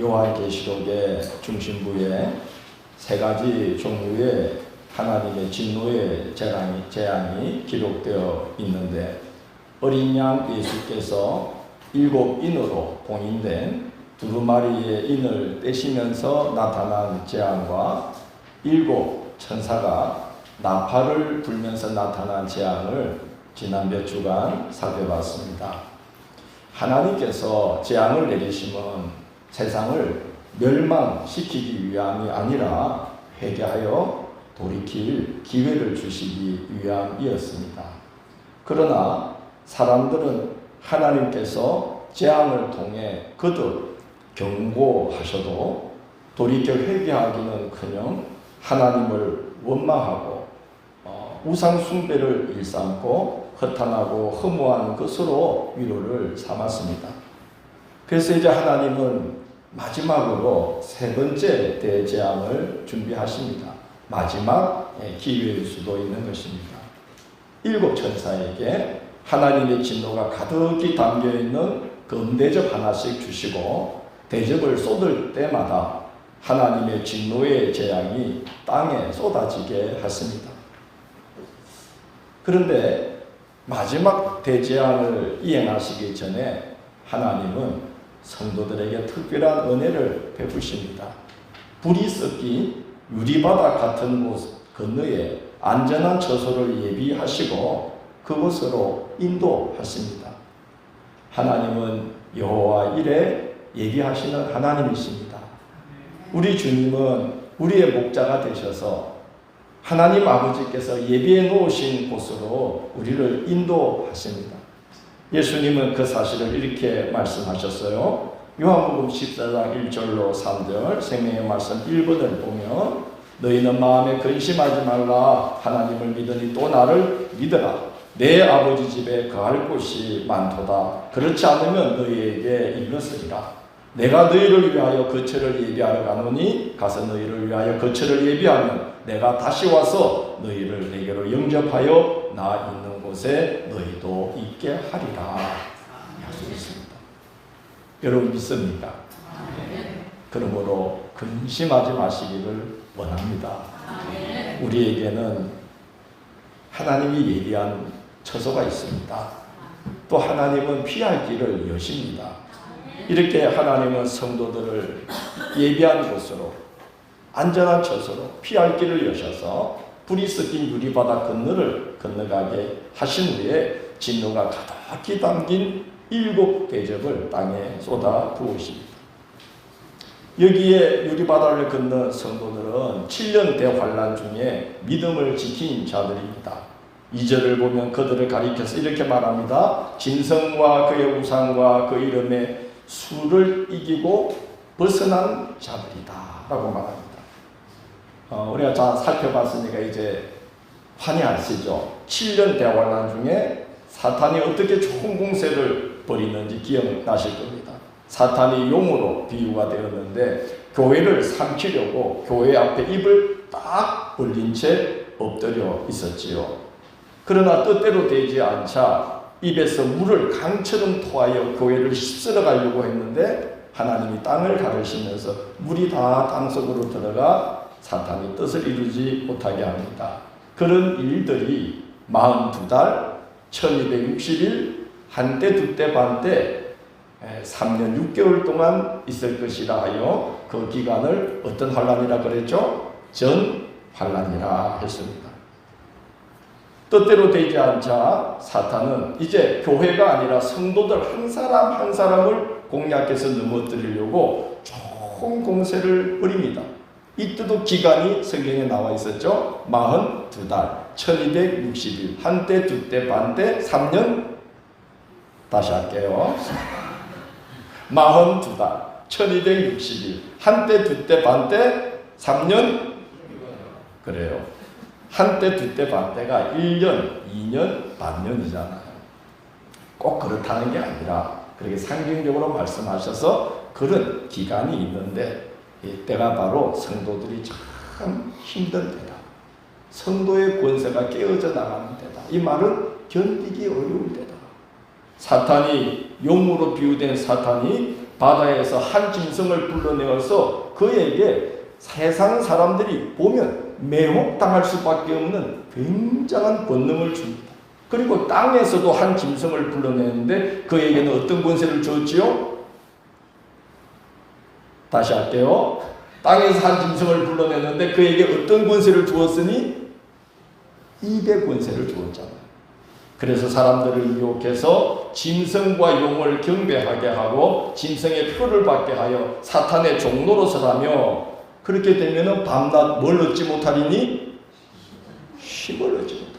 요한계시록의 중심부에 세 가지 종류의 하나님의 진노의 재앙이, 재앙이 기록되어 있는데 어린 양 예수께서 일곱 인으로 봉인된 두루마리의 인을 떼시면서 나타난 재앙과 일곱 천사가 나팔을 불면서 나타난 재앙을 지난 몇 주간 살펴봤습니다. 하나님께서 재앙을 내리심은 세상을 멸망시키기 위함이 아니라 회개하여 돌이킬 기회를 주시기 위함이었습니다. 그러나 사람들은 하나님께서 재앙을 통해 거듭 경고하셔도 돌이켜 회개하기는 커녕 하나님을 원망하고 어, 우상 숭배를 일삼고 허탄하고 허무한 것으로 위로를 삼았습니다. 그래서 이제 하나님은 마지막으로 세 번째 대재앙을 준비하십니다. 마지막 기회일 수도 있는 것입니다. 일곱 천사에게 하나님의 진노가 가득히 담겨 있는 금대접 하나씩 주시고 대접을 쏟을 때마다 하나님의 진노의 재앙이 땅에 쏟아지게 하십니다. 그런데 마지막 대재앙을 이행하시기 전에 하나님은 성도들에게 특별한 은혜를 베푸십니다. 불이 섞인 유리바다 같은 곳 건너에 안전한 처소를 예비하시고 그곳으로 인도하십니다. 하나님은 여호와 일에 예비하시는 하나님이십니다. 우리 주님은 우리의 목자가 되셔서 하나님 아버지께서 예비해 놓으신 곳으로 우리를 인도하십니다. 예수님은 그 사실을 이렇게 말씀하셨어요. 요한복음 14장 1절로 3절 생명의 말씀 1번을 보면 너희는 마음에 근심하지 말라. 하나님을 믿으니 또 나를 믿어라. 내 아버지 집에 거할 곳이 많도다. 그렇지 않으면 너희에게 이것으리라. 내가 너희를 위하여 거처를 예비하러 가노니 가서 너희를 위하여 거처를 예비하면 내가 다시 와서 너희를 내게로 영접하여 나 있는 곳에 너희도 있게 하리라 약속했습니다. 여러분 믿습니까? 그러므로 근심하지 마시기를 원합니다. 우리에게는 하나님이 예비한 처소가 있습니다. 또 하나님은 피할 길을 여십니다. 이렇게 하나님은 성도들을 예비한 곳으로 안전한 처소로 피할 길을 여셔서 불이 섞인 유리바다 건너를 건너가게 하신 후에 진노가 가득히 담긴 일곱 대접을 땅에 쏟아 부으십니다. 여기에 유리바다를 건넌 성도들은 7년 대환란 중에 믿음을 지킨 자들입니다. 2절을 보면 그들을 가리켜서 이렇게 말합니다. 진성과 그의 우상과 그 이름의 수를 이기고 벗어난 자들이다. 라고 말합니다. 어, 우리가 잘 살펴봤으니까 이제 환희하시죠. 7년 대환란 중에 사탄이 어떻게 좋은 공세를 벌이는지 기억나실 겁니다. 사탄이 용으로 비유가 되었는데 교회를 삼키려고 교회 앞에 입을 딱 벌린 채 엎드려 있었지요. 그러나 뜻대로 되지 않자 입에서 물을 강처럼 토하여 교회를 휩쓸어 가려고 했는데 하나님이 땅을 가르시면서 물이 다 땅속으로 들어가 사탄이 뜻을 이루지 못하게 합니다. 그런 일들이 42달, 1260일, 한때, 두때, 반때 3년 6개월 동안 있을 것이라 하여 그 기간을 어떤 환란이라 그랬죠? 전 환란이라 했습니다. 뜻대로 되지 않자 사탄은 이제 교회가 아니라 성도들 한 사람 한 사람을 공략해서 넘어뜨리려고 좋은 공세를 벌입니다. 이때도 기간이 성경에 나와 있었죠. 42달, 1260일, 한때, 두때, 반때, 3년. 다시 할게요. 42달, 1260일, 한때, 두때, 반때, 3년. 그래요. 한때, 두때, 반때가 1년, 2년, 반년이잖아요. 꼭 그렇다는 게 아니라 그렇게 상징적으로 말씀하셔서 그런 기간이 있는데 이때가 바로 성도들이 참 힘든 때다. 성도의 권세가 깨어져 나가는 때다. 이 말은 견디기 어려울 때다. 사탄이 용으로 비유된 사탄이 바다에서 한 짐승을 불러내어서 그에게 세상 사람들이 보면 매혹당할 수밖에 없는 굉장한 권능을 줍니다. 그리고 땅에서도 한 짐승을 불러내는데 그에게는 어떤 권세를 주었지요? 다시 할게요. 땅에서 한 짐승을 불러내는데 그에게 어떤 권세를 주었으니 입의 권세를 주었잖아요. 그래서 사람들을 유혹해서 짐승과 용을 경배하게 하고 짐승의 표를 받게 하여 사탄의 하며 그렇게 되면은 밤낮 뭘 얻지 못하리니 힘을 얻지 못합니다.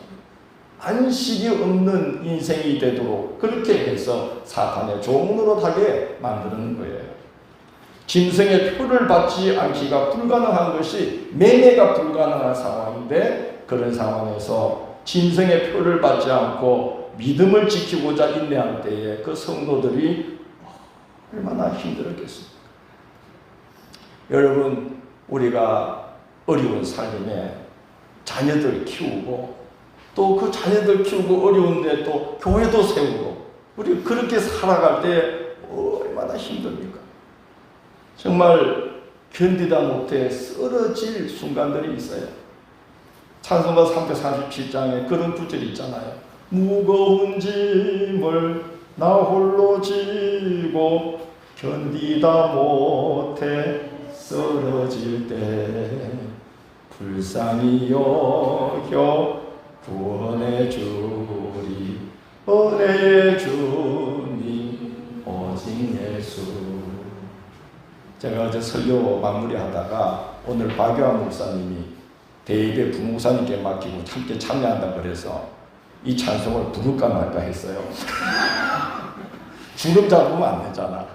안식이 없는 인생이 되도록 그렇게 해서 사탄의 종노릇하게 만드는 거예요. 짐승의 표를 받지 않기가 불가능한 것이 매매가 불가능한 상황인데 그런 상황에서 짐승의 표를 받지 않고 믿음을 지키고자 인내할 때에 그 성도들이 얼마나 힘들었겠습니까? 여러분 우리가 어려운 삶에 자녀들 키우고 또 그 자녀들 키우고 어려운데 또 교회도 세우고 우리 그렇게 살아갈 때 얼마나 힘듭니까? 정말 견디다 못해 쓰러질 순간들이 있어요. 찬송가 347장에 그런 구절이 있잖아요. 무거운 짐을 나 홀로 지고 견디다 못해 쓰러질 때 불쌍히 여겨 구원해 주리 은혜의 주님 오직 예수 제가 어제 설교 마무리하다가 오늘 박유한 목사님이 대입의 부목사님께 맡기고 함께 참여한다 그래서 이 찬송을 부를까 말까 했어요. 주름 잡으면 안 되잖아.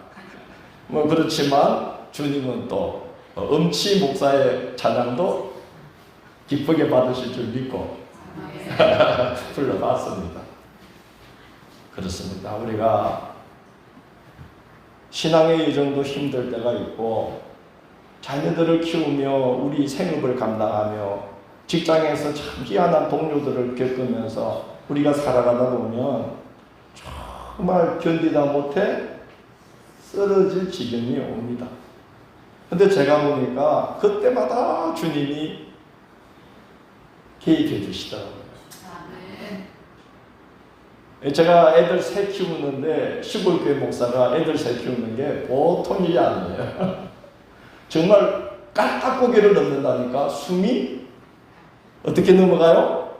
뭐 그렇지만 주님은 또 엄치 목사의 찬양도 기쁘게 받으실 줄 믿고 불러봤습니다. 그렇습니다. 우리가 신앙의 여정도 힘들 때가 있고 자녀들을 키우며 우리 생업을 감당하며 직장에서 참 희한한 동료들을 겪으면서 우리가 살아가다 보면 정말 견디다 못해 쓰러질 지경이 옵니다. 근데 제가 보니까 그때마다 주님이 개입해 주시더라고요. 제가 애들 새 키우는데 시골교회 목사가 애들 새 키우는 게 보통 일이 아니에요. 정말 깔딱고개를 넘는다니까 숨이 어떻게 넘어가요?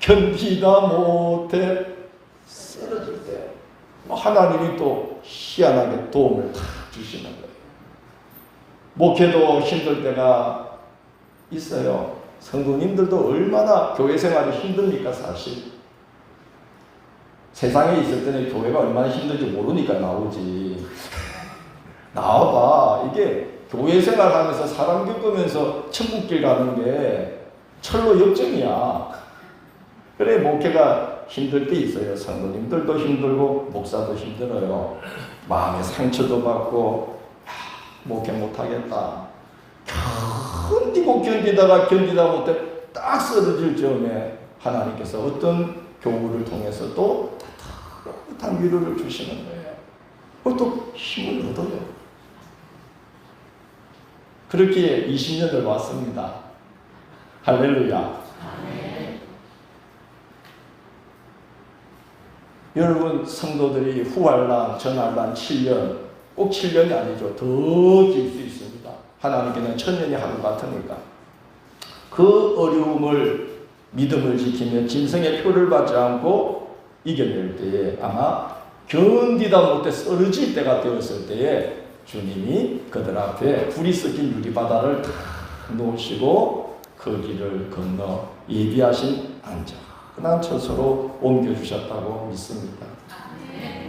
견디다 못해 쓰러질 때 하나님이 또 희한하게 도움을 다 주시는 거예요. 목회도 힘들 때가 있어요. 성도님들도 얼마나 교회 생활이 힘듭니까 사실. 세상에 있을 때는 교회가 얼마나 힘든지 모르니까 나오지. 나와봐. 이게 교회 생활하면서 사람 겪으면서 천국길 가는 게 철로 역정이야. 그래 목회가 힘들 때 있어요. 성도님들도 힘들고 목사도 힘들어요. 마음의 상처도 받고 야, 목회 못하겠다. 견디고 견디다가 견디다 못해 딱 쓰러질 즈음에 하나님께서 어떤 교우를 통해서 또 따뜻한 위로를 주시는 거예요. 그것도 힘을 얻어요. 그렇게 20년을 왔습니다. 할렐루야. 여러분 성도들이 후활란, 전활란 7년, 꼭 7년이 아니죠. 더 길 수 있습니다. 하나님께는 천년이 하루 같으니까. 그 어려움을 믿음을 지키며 짐승의 표를 받지 않고 이겨낼 때에 아마 견디다 못해 쓰러질 때가 되었을 때에 주님이 그들 앞에 불이 섞인 유리바다를 다 놓으시고 그 길을 건너 예비하신 안전한 처소로 옮겨주셨다고 믿습니다.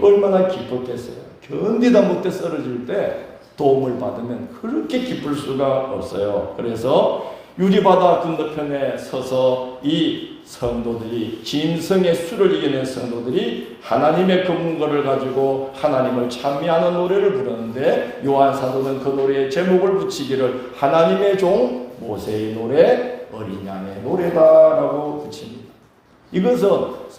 얼마나 기뻤겠어요. 견디다 못해 쓰러질 때 도움을 받으면 그렇게 기쁠 수가 없어요. 그래서 유리바다 건너편에 서서 이 성도들이 짐승의 수를 이겨낸 성도들이 하나님의 근거를 가지고 하나님을 찬미하는 노래를 부르는데 요한 사도는 그 노래의 제목을 붙이기를 하나님의 종 모세의 노래 어린 양의 노래다라고 붙입니다. 이것은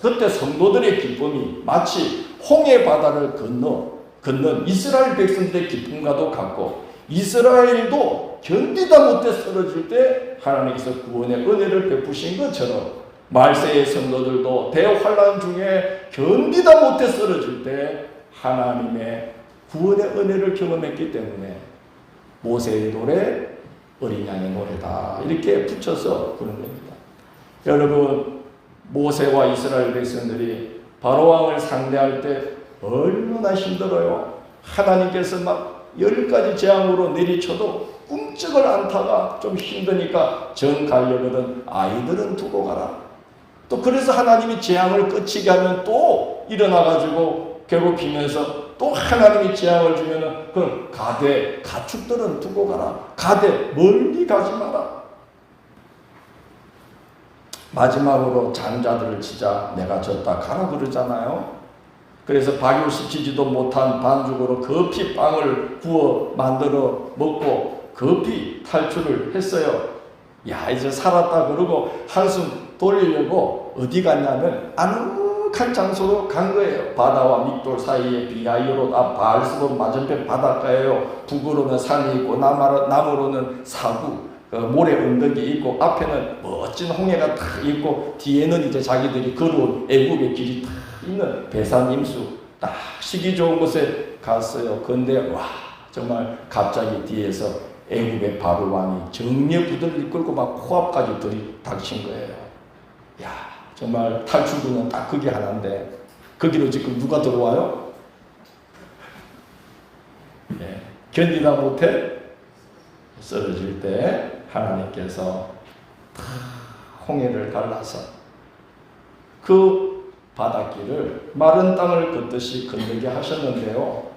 그때 성도들의 기쁨이 마치 홍해 바다를 건너 걷는 이스라엘 백성들의 기쁨과도 같고 이스라엘도 견디다 못해 쓰러질 때 하나님께서 구원의 은혜를 베푸신 것처럼 말세의 성도들도 대환란 중에 견디다 못해 쓰러질 때 하나님의 구원의 은혜를 경험했기 때문에 모세의 노래 어린 양의 노래다 이렇게 붙여서 부르는 겁니다. 여러분 모세와 이스라엘 백성들이 바로 왕을 상대할 때 얼마나 힘들어요. 하나님께서 막 열 가지 재앙으로 내리쳐도 꿈쩍을 않다가 좀 힘드니까 정 가려거든 아이들은 두고 가라. 또 그래서 하나님이 재앙을 끝이게 하면 또 일어나가지고 괴롭히면서 또 하나님이 재앙을 주면은 그럼 가대 가축들은 두고 가라. 가대 멀리 가지 마라. 마지막으로 장자들을 치자 내가 졌다 가라 그러잖아요. 그래서 박유시키지도 못한 반죽으로 급히 빵을 구워 만들어 먹고 급히 탈출을 했어요. 야 이제 살았다 그러고 한숨 돌리려고 어디 갔냐면 아늑한 장소로 간 거예요. 바다와 믹돌 사이에 비하이로 앞 바알스본 맞은편 바닷가예요. 북으로는 산이 있고 남으로, 남으로는 사구 그 모래 언덕이 있고 앞에는 멋진 홍해가 탁 있고 뒤에는 이제 자기들이 걸어온 애국의 길이 탁 있는 배산임수 딱 시기 좋은 곳에 갔어요. 근데 와 정말 갑자기 뒤에서 애국의 바로 왕이 정리의 부대를 이끌고 막 코앞까지 들이 닥친 거예요. 야 정말 탈출구는 딱 그게 하나인데 거기로 지금 누가 들어와요? 예, 견디다 못해 쓰러질 때 하나님께서 홍해를 갈라서 그 바닷길을 마른 땅을 걷듯이 건너게 하셨는데요.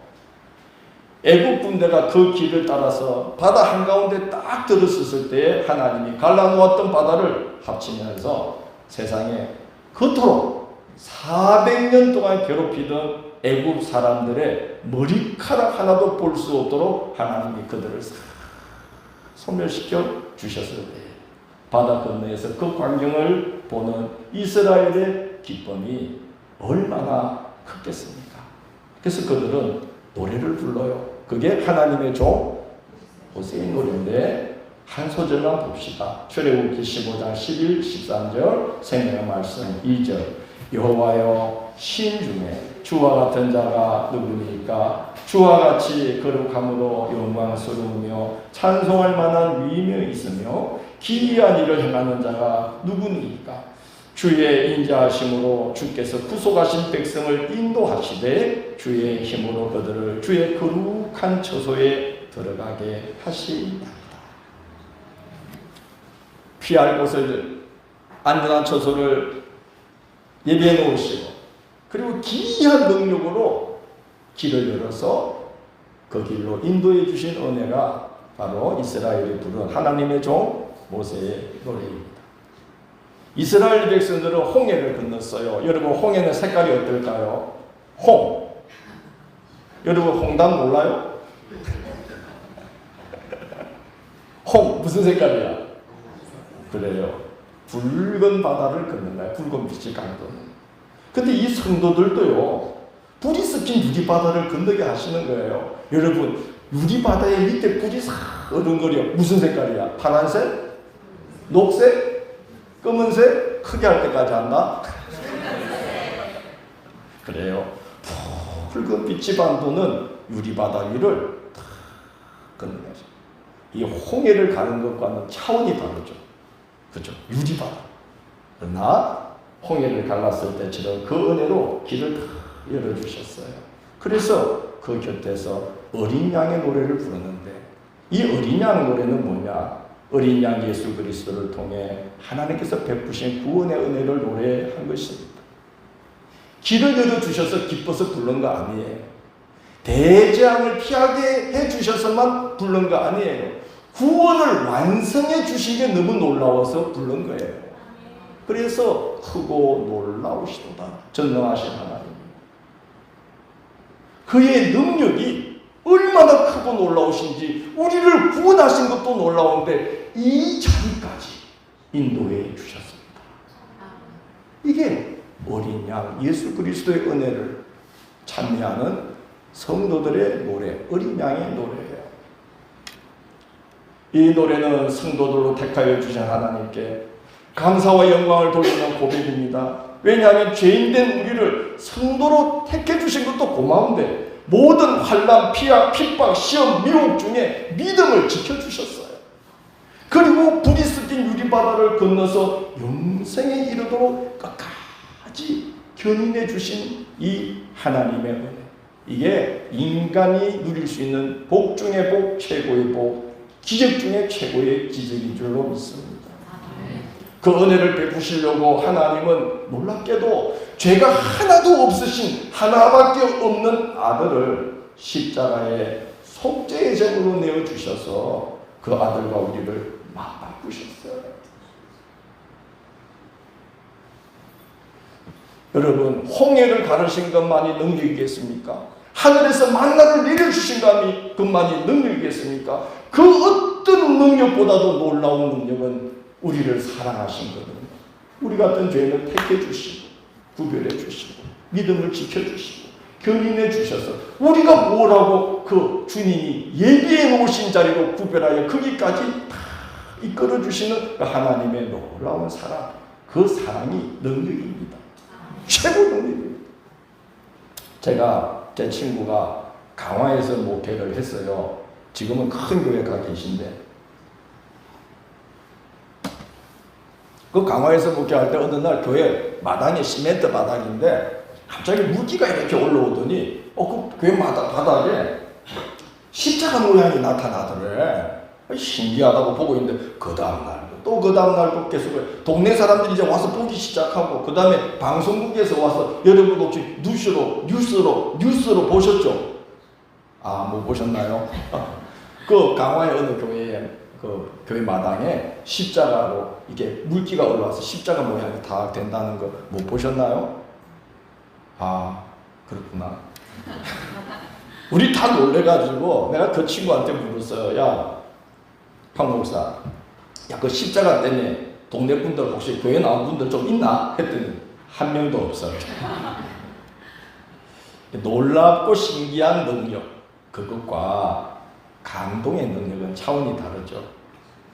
애국 군대가 그 길을 따라서 바다 한가운데 딱 들어섰을 때 하나님이 갈라놓았던 바다를 합치면서 세상에 그토록 400년 동안 괴롭히던 애국 사람들의 머리카락 하나도 볼 수 없도록 하나님이 그들을 싹 소멸시켜 주셨을 때 바다 건너에서 그 광경을 보는 이스라엘의 기쁨이 얼마나 컸겠습니까? 그래서 그들은 노래를 불러요. 그게 하나님의 종 호세의 노래인데 한 소절만 봅시다. 출애굽기 15장 11, 13절 생명의 말씀 2절 여호와여 신 중에 주와 같은 자가 누구니까 주와 같이 거룩함으로 영광스러우며 찬송할 만한 위임이 있으며 기이한 일을 행하는 자가 누구니까 주의 인자하심으로 주께서 구속하신 백성을 인도하시되 주의 힘으로 그들을 주의 거룩한 처소에 들어가게 하시나이다. 피할 곳을 안전한 처소를 예비해 놓으시고 그리고 기이한 능력으로 길을 열어서 그 길로 인도해 주신 은혜가 바로 이스라엘이 부른 하나님의 종 모세의 노래입니다. 이스라엘 백성들은 홍해를 건넜어요. 여러분 홍해는 색깔이 어떨까요? 홍. 여러분 홍당 몰라요? 홍 무슨 색깔이야? 그래요. 붉은 바다를 걷는 거야. 붉은 빛이 강도는. 근데 이 성도들도요. 불이 섞인 유리 바다를 건너게 하시는 거예요. 여러분 유리 바다의 밑에 불이 싹 어른거려. 무슨 색깔이야? 파란색? 녹색? 검은색? 크게 할 때까지 한다? 그래요. 붉은 빛이 반도는 유리바다 위를 탁 걷는 거죠. 이 홍해를 가는 것과는 차원이 다르죠. 그죠? 유리바다. 그러나 홍해를 갈랐을 때처럼 그 은혜로 길을 다 열어주셨어요. 그래서 그 곁에서 어린 양의 노래를 부르는데 이 어린 양 노래는 뭐냐? 어린 양 예수 그리스도를 통해 하나님께서 베푸신 구원의 은혜를 노래한 것입니다. 길을 열어주셔서 기뻐서 부른 거 아니에요. 대재앙을 피하게 해주셔서만 부른 거 아니에요. 구원을 완성해 게 너무 놀라워서 부른 거예요. 그래서 크고 놀라우시도다. 전능하신 하나님. 그의 능력이 얼마나 크고 놀라우신지 우리를 구원하신 것도 놀라운데 이 자리까지 인도해 주셨습니다. 이게 어린 양 예수 그리스도의 은혜를 찬미하는 성도들의 노래, 어린 양의 노래예요. 이 노래는 성도들로 택하여 주신 하나님께 감사와 영광을 돌리는 고백입니다. 왜냐하면 죄인된 우리를 성도로 택해 주신 것도 고마운데 모든 환란, 피약, 핍박, 시험, 미혹 중에 믿음을 지켜 주셨어요. 그리고 불이 섞인 유리바다를 건너서 영생에 이르도록 끝까지 견인해 주신 이 하나님의 은혜. 이게 인간이 누릴 수 있는 복 중의 복, 최고의 복, 기적 중의 최고의 기적인 줄로 믿습니다. 그 은혜를 베푸시려고 하나님은 놀랍게도 죄가 하나도 없으신 하나밖에 없는 아들을 십자가에 속죄의 제물로 내어 주셔서 그 아들과 우리를 맞바꾸셨어요. 여러분 홍해를 가르신 것만이 능력이겠습니까? 하늘에서 만나를 내려주신 것만이 능력이겠습니까? 그 어떤 능력보다도 놀라운 능력은 우리를 사랑하신 거거든요. 우리 같은 죄인을 택해 주시고 구별해 주시고 믿음을 지켜 주시고 견인해 주셔서 우리가 뭐라고 그 주님이 예비해 놓으신 자리로 구별하여 거기까지 다 이끌어 주시는 그 하나님의 놀라운 사랑 그 사랑이 능력입니다. 최고 능력입니다. 제가 제 친구가 강화에서 목회를 했어요. 지금은 큰 교회 가 계신데 그 강화에서 목회할 때 어느 날 교회 마당이 시멘트 바닥인데 갑자기 물기가 이렇게 올라오더니 어 그 교회 마당 바닥에 십자가 모양이 나타나더래. 신기하다고 보고 있는데 그 다음 날 또 그 다음 날도 계속 동네 사람들이 이제 와서 보기 시작하고 그 다음에 방송국에서 와서 여러분 혹시 뉴스로 뉴스로 뉴스로 보셨죠? 아못 보셨나요? 그 강화의 어느 교회에 그 교회 마당에 십자가로 이게 물기가 올라와서 십자가 모양이 다 된다는 거 못 보셨나요? 아 그렇구나. 우리 다 놀래가지고 내가 그 친구한테 물었어요. 야, 황 목사, 야 그 십자가 때문에 동네 분들 혹시 교회 나온 분들 좀 있나? 했더니 한 명도 없어요. 놀랍고 신기한 능력 그것과 감동의 능력은 차원이 다르죠.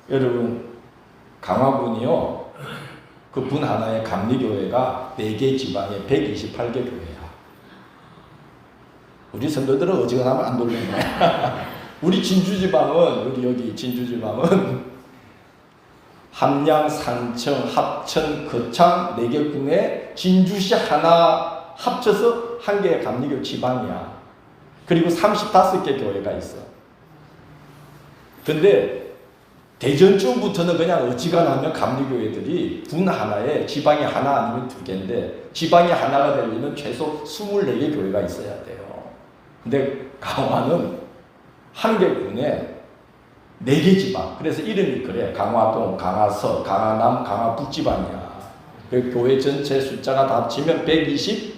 여러분 강화군이요 그군 하나의 감리교회가 4개 지방에 128개 교회야. 우리 선도들은 어지간하면 안 돌리네. 우리 진주지방은 우리 여기 진주지방은 함양, 산청, 합천, 거창 4개 군에 진주시 하나 합쳐서 한 개의 감리교 지방이야. 그리고 35개 교회가 있어. 근데 대전쯤부터는 그냥 어지간하면 감리교회들이 군 하나에 지방이 하나 아니면 두 개인데 지방이 하나가 되려면 최소 24개 교회가 있어야 돼요. 근데 강화는 한개 군에 네 개 지방. 그래서 이름이 그래. 강화동, 강화서, 강화남, 강화북 지방이야. 그 교회 전체 숫자가 다 합치면 128개.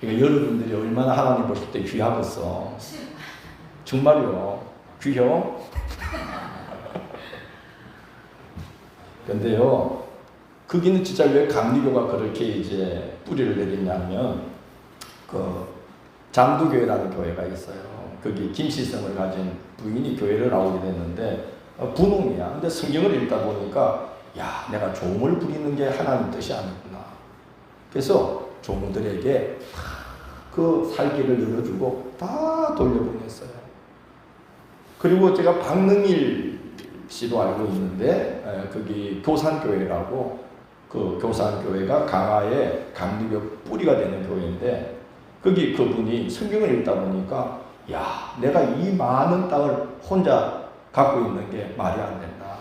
그러니까 여러분들이 얼마나 하나님 보실 때 귀하겠어. 정말요. 귀여워. 근데요, 거기는 진짜 왜 감리교가 그렇게 이제 뿌리를 내리냐면, 그, 장두교회라는 교회가 있어요. 거기 김시성을 가진 부인이 교회를 나오게 됐는데, 어, 분홍이야. 근데 성경을 읽다 보니까, 야, 내가 종을 부리는 게 하나님 뜻이 아니구나. 그래서 종들에게 그 살길을 열어주고 다 돌려보냈어요. 그리고 제가 박능일 씨도 알고 있는데 에, 거기 교산교회라고 그 교산교회가 강화의 감리교 뿌리가 되는 교회인데 거기 그분이 성경을 읽다 보니까 야 내가 이 많은 땅을 혼자 갖고 있는 게 말이 안 된다.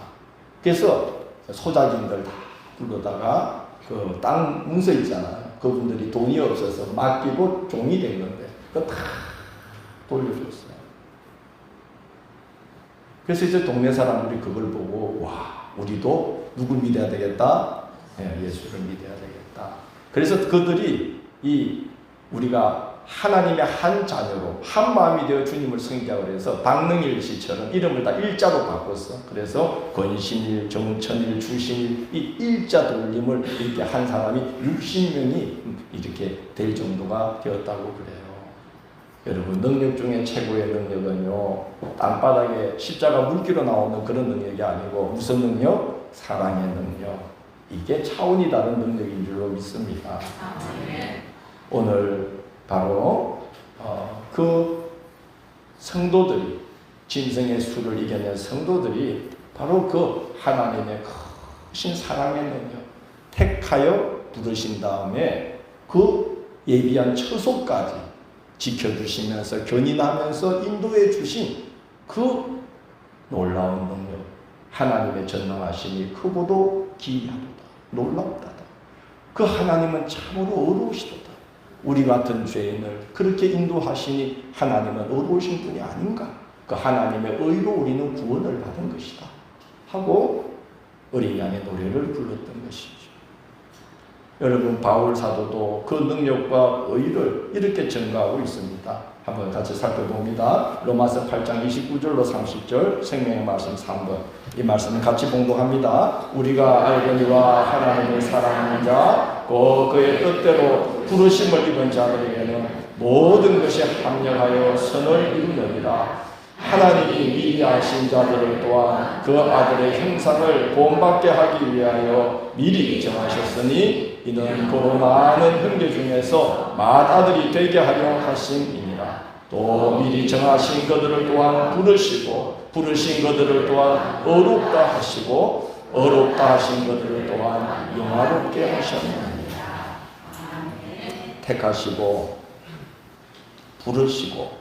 그래서 소작인들 다 불러다가 그 땅 문서 있잖아요. 그분들이 돈이 없어서 맡기고 종이 된 건데 그거 다 돌려줬어요. 그래서 이제 동네 사람들이 그걸 보고 와 우리도 누굴 믿어야 되겠다? 예, 예수를 믿어야 되겠다. 그래서 그들이 이 우리가 하나님의 한 자녀로 한 마음이 되어 주님을 섬기자고 해서 박능일 씨처럼 이름을 다 일자로 바꿨어. 그래서 권신일, 정천일, 주신일 이 일자 돌림을 이렇게 한 사람이 60명이 이렇게 될 정도가 되었다고 그래요. 여러분 능력 중에 최고의 능력은요 땅바닥에 십자가 물기로 나오는 그런 능력이 아니고 무슨 능력? 사랑의 능력. 이게 차원이 다른 능력인 줄로 믿습니다. 오늘 바로 어, 그 성도들이 짐승의 수를 이겨낸 성도들이 바로 그 하나님의 크신 사랑의 능력 택하여 부르신 다음에 그 예비한 처소까지 지켜주시면서 견인하면서 인도해 주신 그 놀라운 능력 하나님의 전능하심이 크고도 기이하도다 놀랍다다. 그 하나님은 참으로 어려우시도다 우리 같은 죄인을 그렇게 인도하시니 하나님은 어려우신 분이 아닌가? 그 하나님의 의로 우리는 구원을 받은 것이다. 하고 어린 양의 노래를 불렀던 것이죠. 여러분 바울 사도도 그 능력과 의를 이렇게 증가하고 있습니다. 한번 같이 살펴봅니다. 로마서 8장 29절로 30절 생명의 말씀 3번 이 말씀을 같이 봉독합니다. 우리가 알거니와 하나님을 사랑하는 자, 그 그의 뜻대로 부르심을 입은 자들에게는 모든 것이 합력하여 선을 이루느니라. 하나님이 미리 아신 자들을 또한 그 아들의 형상을 본받게 하기 위하여 미리 정하셨으니 이는 그 많은 형제 중에서 맏아들이 되게 하려 하심이니라. 또 미리 정하신 그들을 또한 부르시고 부르신 그들을 또한 어렵다 하시고 어렵다 하신 그들을 또한 영화롭게 하셨느니라. 택하시고 부르시고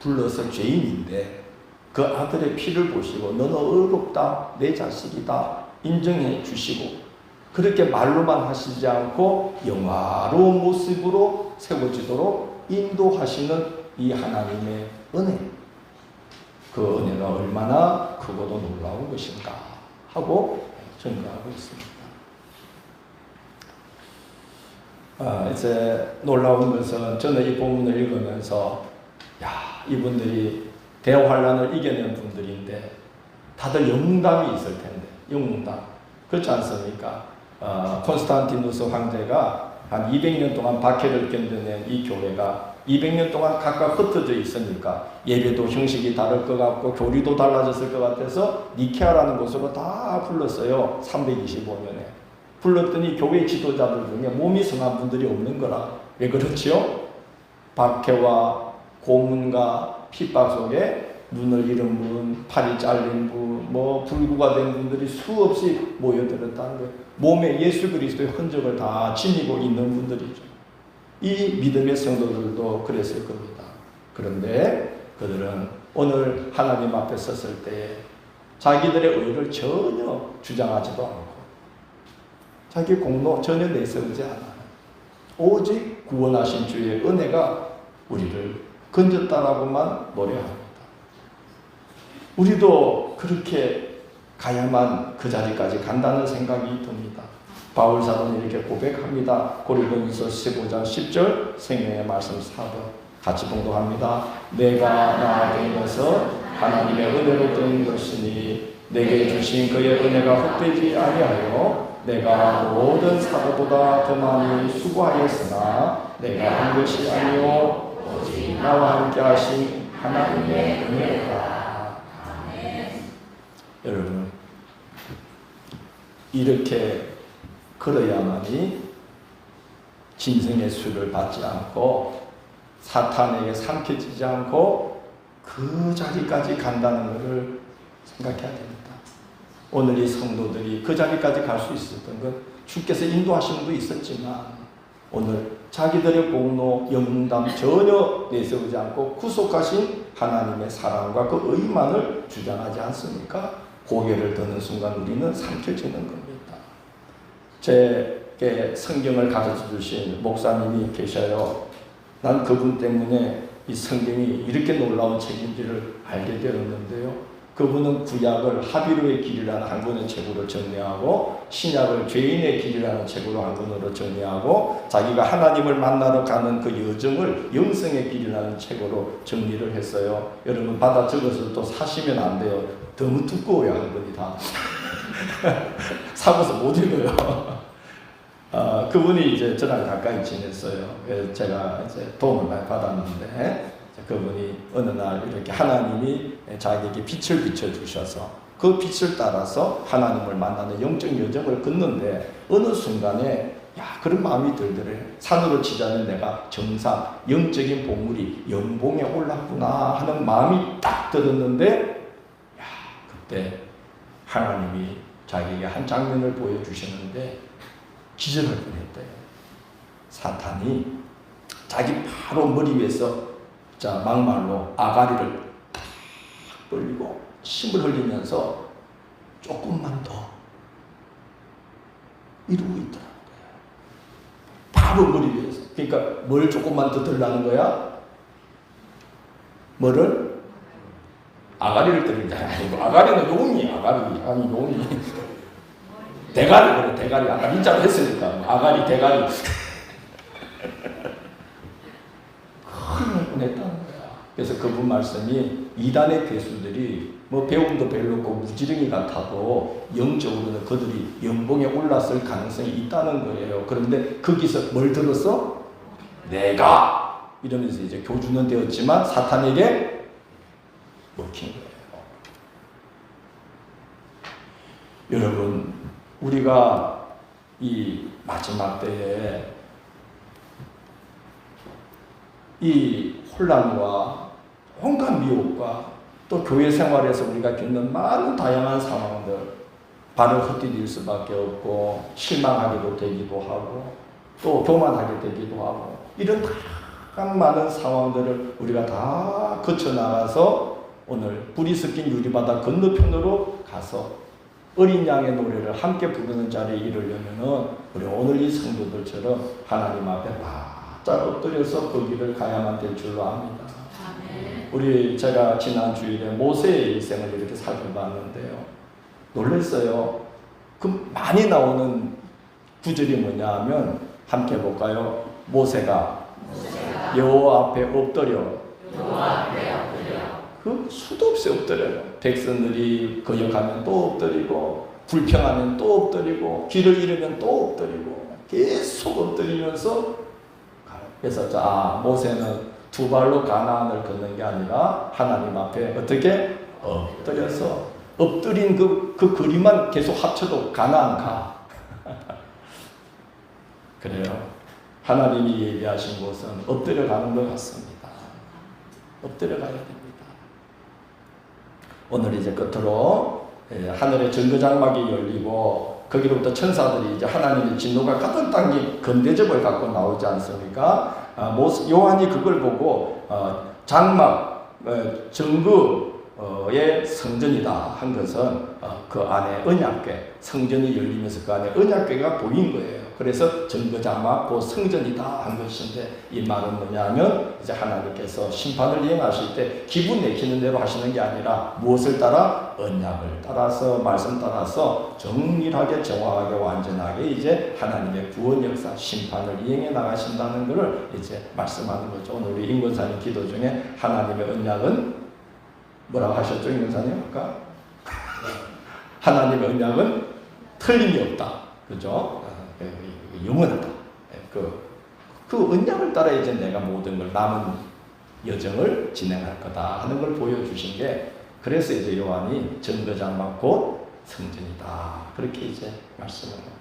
불러서 죄인인데 그 아들의 피를 보시고 너는 어렵다 내 자식이다 인정해 주시고 그렇게 말로만 하시지 않고 영화로운 모습으로 세워지도록 인도하시는 이 하나님의 은혜 그 은혜가 얼마나 크고도 놀라운 것인가 하고 증거하고 있습니다. 아, 이제 놀라운 것은 저는 이 본문을 읽으면서 야 이분들이 대환란을 이겨낸 분들인데 다들 영담이 있을 텐데 영담 그렇지 않습니까? 어, 콘스탄티누스 황제가 한 200년 동안 박해를 견뎌낸 이 교회가 200년 동안 각각 흩어져 있으니까 예배도 형식이 다를 것 같고 교리도 달라졌을 것 같아서 니케아라는 곳으로 다 불렀어요. 325년에. 불렀더니 교회 지도자들 중에 몸이 성한 분들이 없는 거라. 왜 그렇지요? 박해와 고문과 핍박 속에 눈을 잃은 분, 팔이 잘린 분, 뭐 불구가 된 분들이 수없이 모여들었다는 거예요. 몸에 예수 그리스도의 흔적을 다 지니고 있는 분들이죠. 이 믿음의 성도들도 그랬을 겁니다. 그런데 그들은 오늘 하나님 앞에 섰을 때 자기들의 의를 전혀 주장하지도 않고 자기 공로 전혀 내세우지 않아요. 오직 구원하신 주의 은혜가 우리를 건졌다라고만 노래합니다. 우리도 그렇게 가야만 그 자리까지 간다는 생각이 듭니다. 바울 사도는 이렇게 고백합니다. 고린도전서 15장 10절 생명의 말씀 4번 같이 봉독합니다. 내가 것은 하나님의 은혜로 된 것이니 내게 주신 그의 은혜가 헛되지 아니하여 내가 모든 사도보다 더 많이 수고하였으나 내가 한 것이 아니요 오직 나와 함께 하신 하나님의 은혜라. 여러분 이렇게 걸어야만이 짐승의 수를 받지 않고 사탄에게 삼켜지지 않고 그 자리까지 간다는 것을 생각해야 됩니다. 오늘 이 성도들이 그 자리까지 갈 수 있었던 건 주께서 인도하신 분도 있었지만 오늘 자기들의 공로, 영담 전혀 내세우지 않고 구속하신 하나님의 사랑과 그 의만을 주장하지 않습니까? 고개를 드는 순간 우리는 삼켜지는 겁니다. 제게 성경을 가르쳐 주신 목사님이 계셔요. 난 그분 때문에 이 성경이 이렇게 놀라운 책인지를 알게 되었는데요. 그분은 구약을 합의로의 길이라는 한 권의 책으로 정리하고 신약을 죄인의 길이라는 책으로 한 권으로 정리하고 자기가 하나님을 만나러 가는 그 여정을 영성의 길이라는 책으로 정리를 했어요. 여러분 받아 적어서 또 사시면 안 돼요. 너무 두꺼워요 한 권이 다. 사고서 못 읽어요. 어, 그분이 이제 저랑 가까이 지냈어요. 그래서 제가 이제 도움을 많이 받았는데 그분이 어느 날 이렇게 하나님이 자기에게 빛을 비춰주셔서 그 빛을 따라서 하나님을 만나는 영적 여정을 걷는데 어느 순간에 야 그런 마음이 들더래. 산으로 치자면 내가 정상 영적인 보물이 연봉에 올랐구나 하는 마음이 딱 들었는데 야 그때 하나님이 자기에게 한 장면을 보여주셨는데 기절할 뻔했대요. 사탄이 자기 바로 머리 위에서 자 막말로 아가리를 탁 벌리고 침을 흘리면서 조금만 더 이루고 있더라고요. 바로 머리 위에서. 그러니까 뭘 조금만 더 들라는 거야? 뭐를? 아가리를 때린다. 아가리는 용이 아가리 아니 용이 대가리 그래 대가리 아까 인자로 했으니까 아가리 대가리 뻔했다는 거야. 그래서 그분 말씀이 이단의 괴수들이 뭐 배움도 별로 없고 무지렁이 같아도 영적으로는 그들이 연봉에 올랐을 가능성이 있다는 거예요. 그런데 거기서 뭘 들었어? 내가 이러면서 이제 교주는 되었지만 사탄에게 먹힌 거예요. 여러분, 우리가 이 마지막 때에 이 혼란과 온갖 미혹과 또 교회 생활에서 우리가 겪는 많은 다양한 상황들 발을 헛디딜 수밖에 없고 실망하기도 되기도 하고 또 교만하게 되기도 하고 이런 다양한 많은 상황들을 우리가 다 거쳐 나가서 오늘 불이 섞인 유리바다 건너편으로 가서 어린 양의 노래를 함께 부르는 자리에 이르려면은 우리 오늘 이 성도들처럼 하나님 앞에 바짝 엎드려서 그 길을 가야만 될 줄로 압니다. 우리 제가 지난 주일에 모세의 일생을 이렇게 살펴봤는데요. 놀랐어요. 그 많이 나오는 구절이 뭐냐 하면 함께 볼까요? 모세가 여호와 앞에 엎드려 그 수도 없이 엎드려요. 백성들이 거역하면 또 엎드리고 불평하면 또 엎드리고 길을 잃으면 또 엎드리고 계속 엎드리면서. 그래서 자 아, 모세는 두 발로 가나안을 걷는 게 아니라 하나님 앞에 어떻게 엎드려서 엎드린 그, 그 거리만 계속 합쳐도 가나안 가. 그래요. 하나님이 얘기하신 곳은 엎드려 가는 것 같습니다. 엎드려 가야 됩니다. 오늘 이제 끝으로 예, 하늘의 정거장막이 열리고 거기로부터 천사들이 이제 하나님의 진노가 가득 담긴 건대접을 갖고 나오지 않습니까? 아, 요한이 그걸 보고 어, 장막 어, 정거의 성전이다 한 것은 어, 그 안에 언약궤 성전이 열리면서 그 안에 언약궤가 보인 거예요. 그래서 정거장막 그 성전이다 한 것인데 이 말은 뭐냐면 이제 하나님께서 심판을 이행하실 때 기분 내키는 대로 하시는 게 아니라 무엇을 따라 언약을 따라서 말씀 따라서 정밀하게 정확하게 완전하게 이제 하나님의 구원 역사 심판을 이행해 나가신다는 것을 이제 말씀하는 거죠. 오늘 우리 임권사님 기도 중에 하나님의 언약은 뭐라고 하셨죠, 임권사님 아까? 하나님의 언약은 틀림이 없다. 그죠? 영원하다. 그, 그 언약을 따라 이제 내가 모든 걸 남은 여정을 진행할 거다 하는 걸 보여주신 게 그래서 이제 요한이 정거장막 곧 성전이다. 그렇게 이제 말씀을 합니다.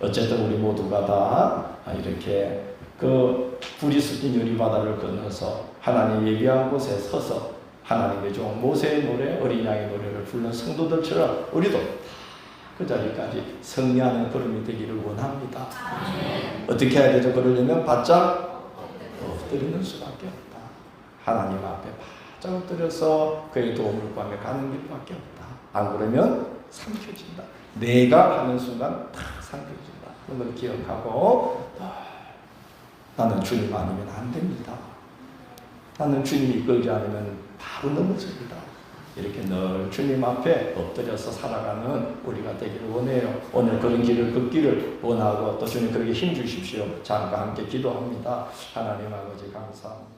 어쨌든 우리 모두가 다 이렇게 그 불이 섞인 유리바다를 건너서 하나님 예비한 곳에 서서 하나님의 종 모세의 노래, 어린 양의 노래를 부르는 성도들처럼 우리도 그 자리까지 승리하는 걸음이 되기를 원합니다. 어떻게 해야 되죠? 그러려면 바짝 엎드리는 수밖에 없다. 하나님 앞에 바짝 엎드려서 그의 도움을 구하며 가는 길밖에 없다. 안 그러면 삼켜진다. 내가 하는 순간 탁 삼켜진다. 그런 걸 기억하고 아, 나는 주님 아니면 안 됩니다. 나는 주님이 이끌지 않으면 바로 넘어집니다. 이렇게 늘 주님 앞에 엎드려서 살아가는 우리가 되기를 원해요. 오늘 그런 길을 걷기를 원하고 또 주님 그렇게 힘 주십시오. 자, 함께 기도합니다. 하나님 아버지 감사합니다.